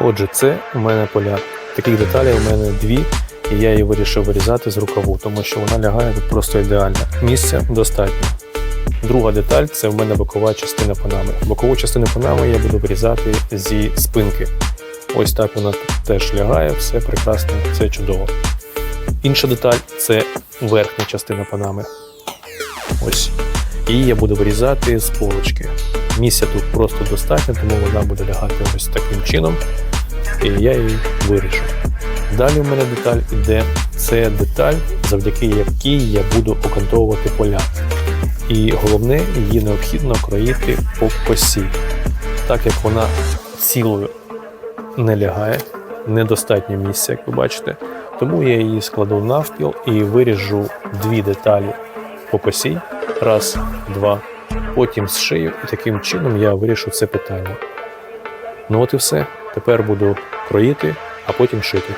Отже, це у мене поля. Таких деталей у мене дві, і я її вирішив вирізати з рукаву, тому що вона лягає тут просто ідеально. Місця достатньо. Друга деталь це в мене бокова частина панами. Бокову частину панами я буду вирізати зі спинки. Ось так вона теж лягає, все прекрасно, все чудово. Інша деталь це верхня частина панами. Ось. І я буду вирізати з полочки. Місця тут просто достатньо, тому вона буде лягати ось таким чином. І я її виріжу. Далі в мене деталь іде. Це деталь, завдяки якій я буду окантовувати поля. І головне, її необхідно кроїти по косі. Так як вона цілою не лягає, недостатньо місця, як ви бачите. Тому я її складу навпіл і виріжу дві деталі по косі. Раз, два, потім зшию, і таким чином я вирішу це питання. Ну от і все. Тепер буду кроїти, а потім шити.